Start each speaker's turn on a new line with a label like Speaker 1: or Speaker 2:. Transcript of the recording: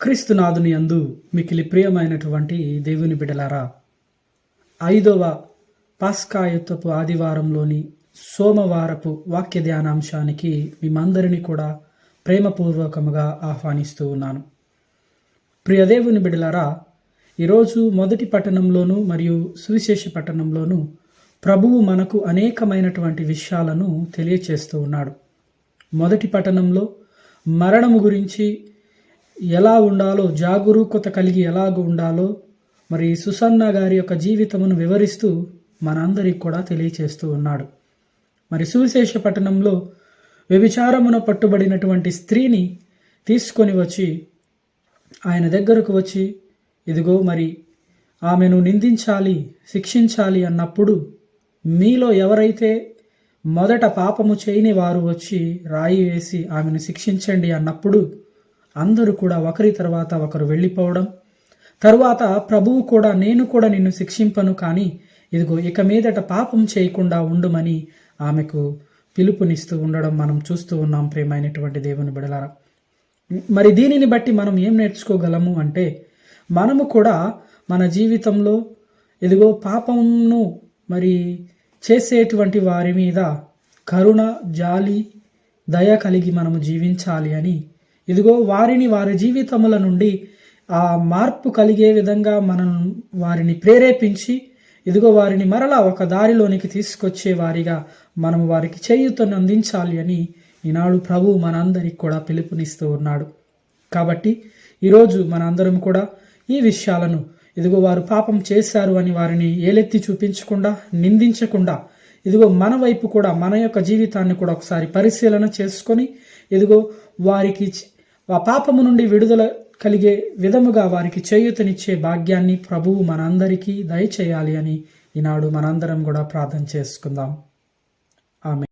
Speaker 1: క్రీస్తునాథుని అందు మికిలి ప్రియమైనటువంటి దేవుని బిడలారా ఐదవ పాస్కాయుత్తపు ఆదివారంలోని సోమవారపు వాక్య ధ్యానాంశానికి మిమ్మందరినీ కూడా ప్రేమపూర్వకముగా ఆహ్వానిస్తూ ఉన్నాను. ప్రియదేవుని బిడలారా ఈరోజు మొదటి పట్టణంలోను మరియు సువిశేష పట్టణంలోనూ ప్రభువు మనకు అనేకమైనటువంటి విషయాలను తెలియచేస్తూ ఉన్నాడు. మొదటి పట్టణంలో మరణము గురించి ఎలా ఉండాలో జాగరూకత కలిగి ఎలాగ ఉండాలో మరి సుసన్న గారి యొక్క జీవితమును వివరిస్తూ మనందరికి కూడా తెలియచేస్తూ ఉన్నాడు. మరి సువిశేష పట్టణంలో వ్యభిచారమున పట్టుబడినటువంటి స్త్రీని తీసుకొని వచ్చి ఆయన దగ్గరకు వచ్చి ఇదిగో మరి ఆమెను నిందించాలి శిక్షించాలి అన్నప్పుడు మీలో ఎవరైతే మొదట పాపము చేయని వారు వచ్చి రాయి వేసి ఆమెను శిక్షించండి అన్నప్పుడు అందరూ కూడా ఒకరి తర్వాత ఒకరు వెళ్ళిపోవడం. తరువాత ప్రభువు కూడా నేను కూడా నిన్ను శిక్షింపను కానీ ఇదిగో ఇక మీదట పాపం చేయకుండా ఉండుమని ఆమెకు పిలుపునిస్తూ ఉండడం మనం చూస్తూ ఉన్నాం ప్రేమైనటువంటి దేవుని బిడలారా. మరి దీనిని బట్టి మనం ఏం నేర్చుకోగలము అంటే మనము కూడా మన జీవితంలో ఇదిగో పాపంను మరి చేసేటువంటి వారి మీద కరుణ జాలి దయ కలిగి మనము జీవించాలి అని ఇదిగో వారిని వారి జీవితముల నుండి ఆ మార్పు కలిగే విధంగా మనం వారిని ప్రేరేపించి ఇదిగో వారిని మరలా ఒక దారిలోనికి తీసుకొచ్చే వారిగా మనం వారికి చేయుతను అందించాలి అని ఈనాడు ప్రభు మనందరికి కూడా పిలుపునిస్తూ ఉన్నాడు. కాబట్టి ఈరోజు మనందరం కూడా ఈ విషయాలను ఇదిగో వారు పాపం చేశారు అని వారిని ఏలెత్తి చూపించకుండా నిందించకుండా ఇదిగో మన వైపు కూడా మన యొక్క జీవితాన్ని కూడా ఒకసారి పరిశీలన చేసుకొని ఇదిగో వారికి ఆ పాపము నుండి విడుదల కలిగే విధముగా వారికి చేయూతనిచ్చే భాగ్యాన్ని ప్రభువు మనందరికీ దయచేయాలి అని ఈనాడు మనందరం కూడా ప్రార్థన చేసుకుందాం. ఆమె